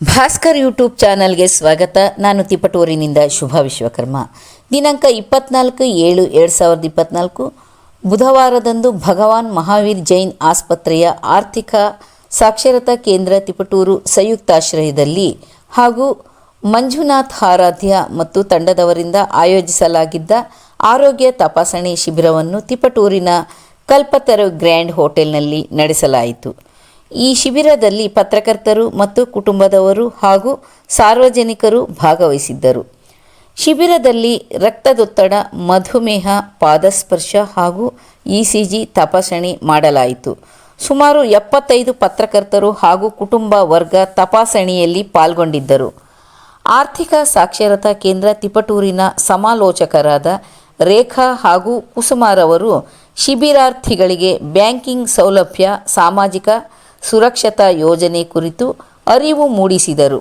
Bhaskar YouTube ಚಾನಲ್ಗೆ ಸ್ವಾಗತ. ನಾನು ತಿಪಟೂರಿನಿಂದ ಶುಭ ವಿಶ್ವಕರ್ಮ. ದಿನಾಂಕ ಇಪ್ಪತ್ನಾಲ್ಕು ಏಳು ಎರಡು ಸಾವಿರದ ಇಪ್ಪತ್ನಾಲ್ಕು. ಬುಧವಾರದಂದು ಭಗವಾನ್ ಮಹಾವೀರ್ ಜೈನ್ ಆಸ್ಪತ್ರೆಯ ಆರ್ಥಿಕ ಸಾಕ್ಷರತಾ ಕೇಂದ್ರ ತಿಪಟೂರು ಸಂಯುಕ್ತಾಶ್ರಯದಲ್ಲಿ ಹಾಗೂ ಮಂಜುನಾಥ್ ಆರಾಧ್ಯ ಮತ್ತು ತಂಡದವರಿಂದ ಆಯೋಜಿಸಲಾಗಿದ್ದ ಆರೋಗ್ಯ ತಪಾಸಣೆ ಶಿಬಿರವನ್ನು ತಿಪಟೂರಿನ ಕಲ್ಪತರು ಗ್ರ್ಯಾಂಡ್ ಹೋಟೆಲ್ನಲ್ಲಿ ನಡೆಸಲಾಯಿತು. ಈ ಶಿಬಿರದಲ್ಲಿ ಪತ್ರಕರ್ತರು ಮತ್ತು ಕುಟುಂಬದವರು ಹಾಗೂ ಸಾರ್ವಜನಿಕರು ಭಾಗವಹಿಸಿದ್ದರು. ಶಿಬಿರದಲ್ಲಿ ರಕ್ತದೊತ್ತಡ, ಮಧುಮೇಹ, ಪಾದಸ್ಪರ್ಶ ಹಾಗೂ ಇಸಿಜಿ ತಪಾಸಣೆ ಮಾಡಲಾಯಿತು. ಸುಮಾರು ಎಪ್ಪತ್ತೈದು ಪತ್ರಕರ್ತರು ಹಾಗೂ ಕುಟುಂಬ ವರ್ಗ ತಪಾಸಣೆಯಲ್ಲಿ ಪಾಲ್ಗೊಂಡಿದ್ದರು. ಆರ್ಥಿಕ ಸಾಕ್ಷರತಾ ಕೇಂದ್ರ ತಿಪಟೂರಿನ ಸಮಾಲೋಚಕರಾದ ರೇಖಾ ಹಾಗೂ ಕುಸುಮಾರವರು ಶಿಬಿರಾರ್ಥಿಗಳಿಗೆ ಬ್ಯಾಂಕಿಂಗ್ ಸೌಲಭ್ಯ, ಸಾಮಾಜಿಕ ಸುರಕ್ಷತಾ ಯೋಜನೆ ಕುರಿತು ಅರಿವು ಮೂಡಿಸಿದರು.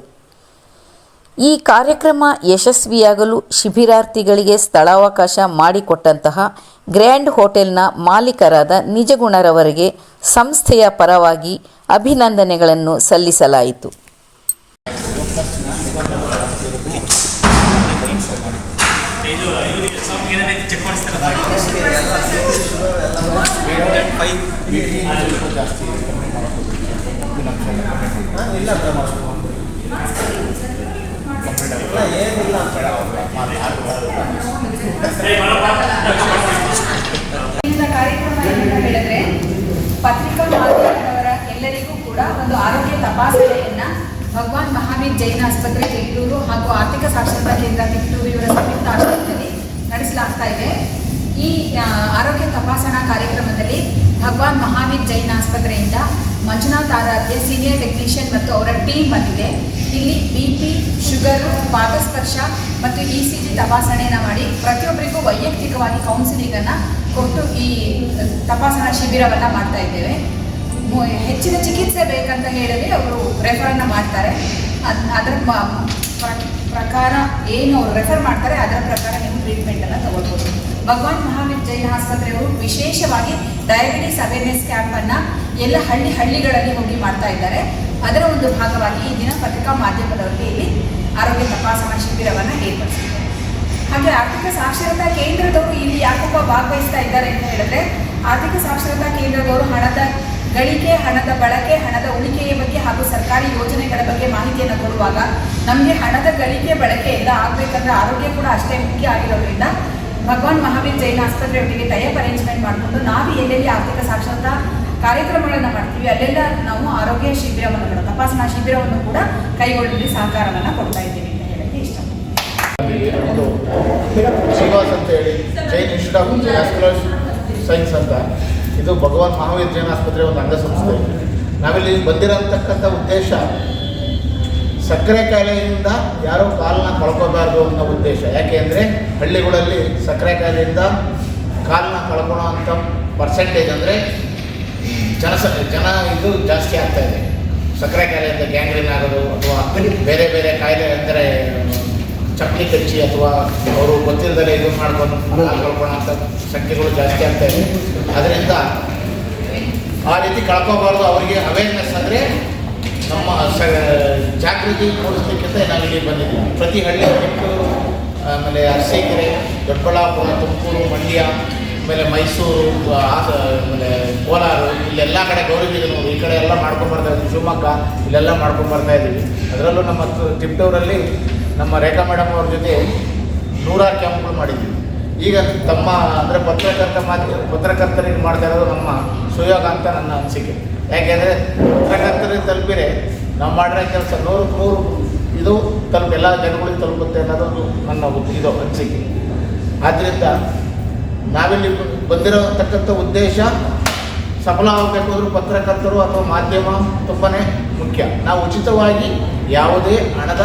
ಈ ಕಾರ್ಯಕ್ರಮ ಯಶಸ್ವಿಯಾಗಲು ಶಿಬಿರಾರ್ಥಿಗಳಿಗೆ ಸ್ಥಳಾವಕಾಶ ಮಾಡಿಕೊಟ್ಟಂತಹ ಗ್ರ್ಯಾಂಡ್ ಹೋಟೆಲ್ನ ಮಾಲೀಕರಾದ ನಿಜಗುಣರವರಿಗೆ ಸಂಸ್ಥೆಯ ಪರವಾಗಿ ಅಭಿನಂದನೆಗಳನ್ನು ಸಲ್ಲಿಸಲಾಯಿತು. ಕಾರ್ಯಕ್ರಮ ಹೇಳಿದ್ರೆ ಪತ್ರಿಕಾ ಮಾಧ್ಯಮದವರ ಎಲ್ಲರಿಗೂ ಕೂಡ ಒಂದು ಆರೋಗ್ಯ ತಪಾಸಣೆಯನ್ನ ಭಗವಾನ್ ಮಹಾವೀರ್ ಜೈನ ಆಸ್ಪತ್ರೆ ತಿಟ್ಟೂರು ಹಾಗೂ ಆರ್ಥಿಕ ಸಾಕ್ಷರತಾ ಕೇಂದ್ರ ತಿಟ್ಟೂರು ಇವರ ಸಂಯುಕ್ತ ಆಶ್ರಯದಲ್ಲಿ ನಡೆಸಲಾಗ್ತಾ ಇದೆ. ಈ ಆರೋಗ್ಯ ತಪಾಸಣಾ ಕಾರ್ಯಕ್ರಮದಲ್ಲಿ ಭಗವಾನ್ ಮಹಾವೀರ್ ಜೈನ್ ಆಸ್ಪತ್ರೆಯಿಂದ ಮಂಜುನಾಥ್ ಆರಾಧ್ಯ, ಸೀನಿಯರ್ ಟೆಕ್ನಿಷಿಯನ್ ಮತ್ತು ಅವರ ಟೀಮ್ ಬಂದಿದೆ. ಇಲ್ಲಿ ಬಿ ಪಿ ಶುಗರು ಪಾದಸ್ಪರ್ಶ ಮತ್ತು ಇ ಸಿ ಜಿ ತಪಾಸಣೆಯನ್ನು ಮಾಡಿ ಪ್ರತಿಯೊಬ್ಬರಿಗೂ ವೈಯಕ್ತಿಕವಾಗಿ ಕೌನ್ಸಿಲಿಂಗನ್ನು ಕೊಟ್ಟು ಈ ತಪಾಸಣಾ ಶಿಬಿರವನ್ನು ಮಾಡ್ತಾ ಇದ್ದೇವೆ. ಹೆಚ್ಚಿನ ಚಿಕಿತ್ಸೆ ಬೇಕಂತ ಹೇಳಿದ್ರೆ ಅವರು ರೆಫರನ್ನು ಮಾಡ್ತಾರೆ. ಅದ್- ಅದರ ಪ್ರ- ಪ್ರಕಾರ ಏನು ಅವರು ರೆಫರ್ ಮಾಡ್ತಾರೆ ಅದರ ಪ್ರಕಾರ ನೀವು ಟ್ರೀಟ್ಮೆಂಟನ್ನು ತಗೋಬೋದು ಭಗವಾನ್ ಮಹಾವೀರ್ ಜೈನ್ ಆಸ್ಪತ್ರೆಯವರು ವಿಶೇಷವಾಗಿ ಡಯಾಬಿಟಿಸ್ ಅವೇರ್ನೆಸ್ ಕ್ಯಾಂಪನ್ನು ಎಲ್ಲ ಹಳ್ಳಿ ಹಳ್ಳಿಗಳಲ್ಲಿ ಹೋಗಿ ಮಾಡ್ತಾ ಇದ್ದಾರೆ. ಅದರ ಒಂದು ಭಾಗವಾಗಿ ಈ ದಿನ ಪತ್ರಿಕಾ ಮಾಧ್ಯಮದವರಿಗೆ ಇಲ್ಲಿ ಆರೋಗ್ಯ ತಪಾಸಣಾ ಶಿಬಿರವನ್ನು ಏರ್ಪಡಿಸಿದ್ದಾರೆ. ಹಾಗೆ ಆರ್ಥಿಕ ಸಾಕ್ಷರತಾ ಕೇಂದ್ರದವರು ಇಲ್ಲಿ ಯಾಕಪ್ಪ ಭಾಗವಹಿಸ್ತಾ ಇದ್ದಾರೆ ಅಂತ ಹೇಳಿದ್ರೆ, ಆರ್ಥಿಕ ಸಾಕ್ಷರತಾ ಕೇಂದ್ರದವರು ಹಣದ ಗಳಿಕೆ, ಹಣದ ಬಳಕೆ, ಹಣದ ಉಳಿಕೆಯ ಬಗ್ಗೆ ಹಾಗೂ ಸರ್ಕಾರಿ ಯೋಜನೆಗಳ ಬಗ್ಗೆ ಮಾಹಿತಿಯನ್ನು ಕೊಡುವಾಗ ನಮಗೆ ಹಣದ ಗಳಿಕೆ ಬಳಕೆ ಎಲ್ಲ ಆಗಬೇಕಂದ್ರೆ ಆರೋಗ್ಯ ಕೂಡ ಅಷ್ಟೇ ಮುಖ್ಯ ಆಗಿರೋದ್ರಿಂದ ಭಗವಾನ್ ಮಹಾವೀರ್ ಜೈನ್ ಆಸ್ಪತ್ರೆಯೊಟ್ಟಿಗೆ ಟೈಪ್ ಅರೇಂಜ್ಮೆಂಟ್ ಮಾಡಿಕೊಂಡು ನಾವು ಎಲ್ಲೆಲ್ಲಿ ಆರ್ಥಿಕ ಸಾಕ್ಷರತಾ ಕಾರ್ಯಕ್ರಮಗಳನ್ನು ಮಾಡ್ತೀವಿ, ಅಲ್ಲೆಲ್ಲ ನಾವು ಆರೋಗ್ಯ ಶಿಬಿರವನ್ನು ಕೂಡ, ತಪಾಸಣಾ ಶಿಬಿರವನ್ನು ಕೂಡ ಕೈಗೊಳ್ಳುವಲ್ಲಿ ಸಹಕಾರವನ್ನು ಕೊಡ್ತಾ ಇದ್ದೀವಿ ಅಂತ ಹೇಳಕ್ಕೆ ಇಷ್ಟ ಒಂದು ಶ್ರೀನಿವಾಸ್ ಅಂತ ಹೇಳಿ ಜೈನ್ ಇನ್ಸ್ಟಿಟ್ಯೂಟ್ ಆಫ್ ಸೈನ್ಸ್ ಅಂತ. ಇದು ಭಗವಾನ್ ಮಹಾವೀರ್ ಜೈನ್ ಆಸ್ಪತ್ರೆ ಒಂದು ಅಂಗಸಂಸ್ಥೆ. ನಾವಿಲ್ಲಿ ಬಂದಿರತಕ್ಕಂಥ ಉದ್ದೇಶ, ಸಕ್ಕರೆ ಕಾಯಿಲೆಯಿಂದ ಯಾರೂ ಕಾಲನ್ನ ಕಳ್ಕೋಬಾರ್ದು ಅನ್ನೋ ಉದ್ದೇಶ. ಯಾಕೆ ಅಂದರೆ ಹಳ್ಳಿಗಳಲ್ಲಿ ಸಕ್ಕರೆ ಕಾಯಿಲೆಯಿಂದ ಕಾಲನ್ನ ಕಳ್ಕೊಳ್ಳೋ ಅಂಥ ಪರ್ಸೆಂಟೇಜ್ ಅಂದರೆ ಜನಸ ಜನ ಇದು ಜಾಸ್ತಿ ಆಗ್ತಾ ಇದೆ. ಸಕ್ಕರೆ ಕಾಯಿಲೆಯಿಂದ ಗ್ಯಾಂಗ್ರೀನ್ ಆಗೋದು ಅಥವಾ ಬೇರೆ ಬೇರೆ ಕಾಯಿಲೆ ಅಂದರೆ ಚಪ್ಪಲಿ ಕಚ್ಚಿ ಅಥವಾ ಅವರು ಗೊತ್ತಿಲ್ಲದೆ ಇದು ಮಾಡ್ಕೊಂಡು ಕಳ್ಕೊಳ್ಳೋಂಥ ಸಂಖ್ಯೆಗಳು ಜಾಸ್ತಿ ಆಗ್ತಾ ಇದೆ. ಅದರಿಂದ ಆ ರೀತಿ ಕಳ್ಕೋಬಾರ್ದು. ಅವರಿಗೆ ಅವೇರ್ನೆಸ್ ಅಂದರೆ ನಮ್ಮ ಸ, ಜಾಗೃತಿ ಮೂಡಿಸ್ಲಿಕ್ಕಿಂತ ನಾವಿಲ್ಲಿ ಬಂದಿದ್ದೀವಿ. ಪ್ರತಿ ಹಳ್ಳಿ ಆಮೇಲೆ ಅರಸೀಕೆರೆ, ದೊಡ್ಡಬಳ್ಳಾಪುರ, ತುಮಕೂರು, ಮಂಡ್ಯ ಆಮೇಲೆ ಮೈಸೂರು ಆಮೇಲೆ ಕೋಲಾರ, ಇಲ್ಲೆಲ್ಲ ಕಡೆ ಗೌರಿಬಿದನೂರು ಈ ಕಡೆ ಎಲ್ಲ ಮಾಡ್ಕೊಂಡು ಇದ್ದೀವಿ ಶಿವಮೊಗ್ಗ, ಇಲ್ಲೆಲ್ಲ ಮಾಡ್ಕೊಂಡು ಇದ್ದೀವಿ ಅದರಲ್ಲೂ ನಮ್ಮ ತಿಪ್ಟೂರಲ್ಲಿ ನಮ್ಮ ರೇಖಾ ಮೇಡಮ್ ಅವ್ರ ಜೊತೆ ನೂರಾರು ಕ್ಯಾಂಪ್ಗಳು ಮಾಡಿದ್ವಿ. ಈಗ ತಮ್ಮ, ಅಂದರೆ ಪತ್ರಕರ್ತ ಮಾತು, ಪತ್ರಕರ್ತರಿಗೆ ಮಾಡ್ತಾ ಇರೋದು ನಮ್ಮ ಸುಯೋಗ ಅಂತ ನನ್ನ ಅನಿಸಿಕೆ. ಯಾಕೆಂದರೆ ಪತ್ರಕರ್ತರಿಗೆ ತಲುಪಿರೆ ನಾವು ಮಾಡಿರೋ ಕೆಲಸ ನೂರು ನೂರು, ಇದು ತಲುಪ, ಎಲ್ಲ ಜನಗಳಿಗೆ ತಲುಪುತ್ತೆ ಅನ್ನೋದೊಂದು ನನ್ನ ಇದು ಅನಿಸಿಕೆ. ಆದ್ದರಿಂದ ನಾವಿಲ್ಲಿ ಬಂದಿರತಕ್ಕಂಥ ಉದ್ದೇಶ ಸಫಲ ಆಗಬೇಕು ಅಂದ್ರೆ ಪತ್ರಕರ್ತರು ಅಥವಾ ಮಾಧ್ಯಮ ತುಂಬಾ ಮುಖ್ಯ. ನಾವು ಉಚಿತವಾಗಿ ಯಾವುದೇ ಹಣದ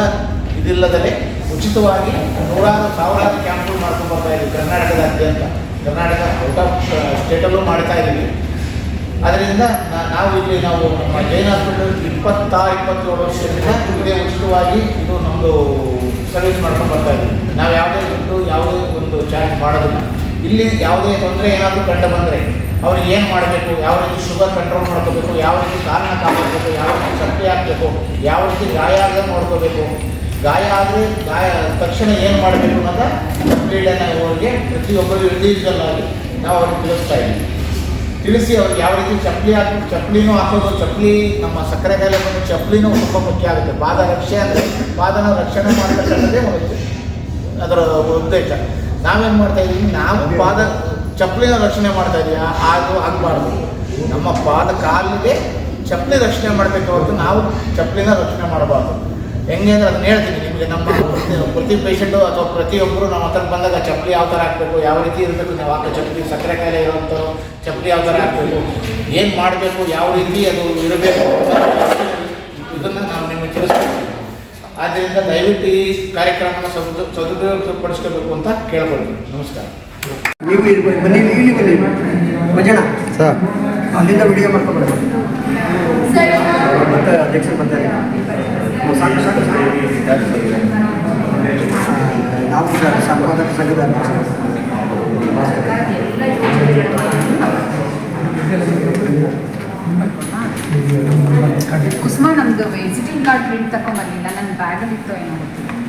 ಇದಿಲ್ಲದಲೇ ಉಚಿತವಾಗಿ ನೂರಾರು ಸಾವಿರಾರು ಕ್ಯಾಂಪ್ಗಳು ಮಾಡ್ಕೊಂಡು ಬರ್ತಾ ಇದ್ದೀವಿ. ಕರ್ನಾಟಕದಾದ್ಯಂತ ಕರ್ನಾಟಕ ಔಟ್ ಆಫ್ ಸ್ಟೇಟಲ್ಲೂ ಮಾಡ್ತಾ ಇದ್ದೀವಿ. ಅದರಿಂದ ನಾವು ಇಲ್ಲಿ ನಾವು ನಮ್ಮ ಜೈನ್ ಹಾಸ್ಪಿಟಲ್ ಇಪ್ಪತ್ತಾರು, ಇಪ್ಪತ್ತೇಳು ವರ್ಷದಿಂದ ಇದೇ ಉಚಿತವಾಗಿ ಇದು ನಮ್ಮದು ಸರ್ವಿಸ್ ಮಾಡ್ಕೊಂಡು ಬರ್ತಾ ಇದ್ದೀವಿ. ನಾವು ಯಾವುದೇ ಒಂದು ಯಾವುದೇ ಒಂದು ಚಾರ್ಜ್ ಮಾಡೋದಿಲ್ಲ. ಇಲ್ಲಿ ಯಾವುದೇ ತೊಂದರೆ ಏನಾದರೂ ಕಂಡು ಬಂದರೆ ಅವ್ರಿಗೆ ಏನು ಮಾಡಬೇಕು, ಯಾವ ರೀತಿ ಶುಗರ್ ಕಂಟ್ರೋಲ್ ಮಾಡ್ಕೋಬೇಕು, ಯಾವ ರೀತಿ ಕಾರಣ ಕಾಪಾಡಬೇಕು, ಯಾವ ರೀತಿ ಚಪ್ಪಲಿ ಹಾಕಬೇಕು, ಯಾವ ರೀತಿ ಗಾಯ ಆಗದೆ ನೋಡ್ಕೋಬೇಕು ಗಾಯ ಆದರೆ ಗಾಯ, ತಕ್ಷಣ ಏನು ಮಾಡಬೇಕು ಅನ್ನೋದ ಕ್ರೀಡೆನ ಅವರಿಗೆ ಪ್ರತಿಯೊಬ್ಬರು ಇಂಡಿವಿಜುವಲ್ ಆಗಿ ನಾವು ಅವ್ರಿಗೆ ತಿಳಿಸ್ತಾ ಇದ್ದೀವಿ. ತಿಳಿಸಿ ಅವ್ರಿಗೆ ಯಾವ ರೀತಿ ಚಪ್ಪಲಿ ಹಾಕಿ, ಚಪ್ಪಲಿನೂ ಹಾಕೋದು, ಚಪ್ಪಲಿ ನಮ್ಮ ಸಕ್ಕರೆ ಕಾಯಿಲೆ ಬಂದು ಚಪ್ಪಲಿನೂ ತುಂಬ ಮುಖ್ಯ ಆಗುತ್ತೆ. ಪಾದ ರಕ್ಷೆ ಅಂದರೆ ಪಾದನ ರಕ್ಷಣೆ ಮಾಡ್ತಕ್ಕಂಥದ್ದೇ ಅದರ ಉದ್ದೇಶ. ನಾವೇನು ಮಾಡ್ತಾ ಇದೀವಿ? ನಾವು ಪಾದ ಚಪ್ಪಲಿನ ರಕ್ಷಣೆ ಮಾಡ್ತಾ ಇದೀವಿ ಅದು ಆಗಬಾರ್ದು ನಮ್ಮ ಪಾದ ಕಾಲಿಗೆ ಚಪ್ಪಲಿ ರಕ್ಷಣೆ ಮಾಡಬೇಕು ಹೊರತು ನಾವು ಚಪ್ಪಲಿನ ರಕ್ಷಣೆ ಮಾಡಬಾರ್ದು. ಹೆಂಗೆ ಅಂದ್ರೆ ಅದನ್ನ ಹೇಳ್ತೀನಿ ನಿಮಗೆ. ನಮ್ಮ ಪ್ರತಿ- ಪೇಷಂಟು ಅಥವಾ ಪ್ರತಿಯೊಬ್ಬರು ನಮ್ಮ ಹತ್ರ ಬಂದಾಗ ಚಪ್ಪಲಿ ಯಾವ ಥರ ಹಾಕಬೇಕು ಯಾವ ರೀತಿ ಇರಬೇಕು ನಾವು ಹಾಕೋ ಚಪ್ಪಲಿ ಸಕ್ಕರೆ ಕಾಯಿಲೆ ಇರುವಂಥ ಚಪ್ಪಲಿ ಯಾವ ಥರ ಹಾಕಬೇಕು ಏನು ಮಾಡಬೇಕು ಯಾವ ರೀತಿ ಅದು ಇರಬೇಕು ಇದನ್ನು ನಾವು ನಿಮಗೆ ತಿಳಿಸ್ತೀವಿ ಆದ್ದರಿಂದ ದಯವಿಟ್ಟು ಈ ಕಾರ್ಯಕ್ರಮನ ಸದು ಸದುಪಯೋಗಪಡಿಸ್ಕೋಬೇಕು ಅಂತ ಕೇಳ್ಕೊಳ್ತೀನಿ. ನಮಸ್ಕಾರ. ನೀವು ಇಲ್ಲಿ ಬನ್ನಿ ಬನ್ನಿ ಇಲ್ಲಿ ಬನ್ನಿ. ಭಜನ. ಸರ್. ಅಲ್ಲಿಂದ ವಿಡಿಯೋ ಮಾಡ್ಕೊಂಡು ಮತ್ತೆ ಅಧ್ಯಕ್ಷರು ಬರ್ತಾರೆ ಸಾಕು ಸಾಕು ನಾವು ಸಂಪಾದಕ ಸಂಘದ ವಿಸಿಟಿಂಗ್ ಕಾರ್ಡ್ ಪ್ರಿಂಟ್ ತಗೊಂಬರ್ಲಿಲ್ಲ ನನ್ನ ಬ್ಯಾಗಲ್ಲಿ ಇತ್ತು ಏನೋ ಗೊತ್ತಿಲ್ಲ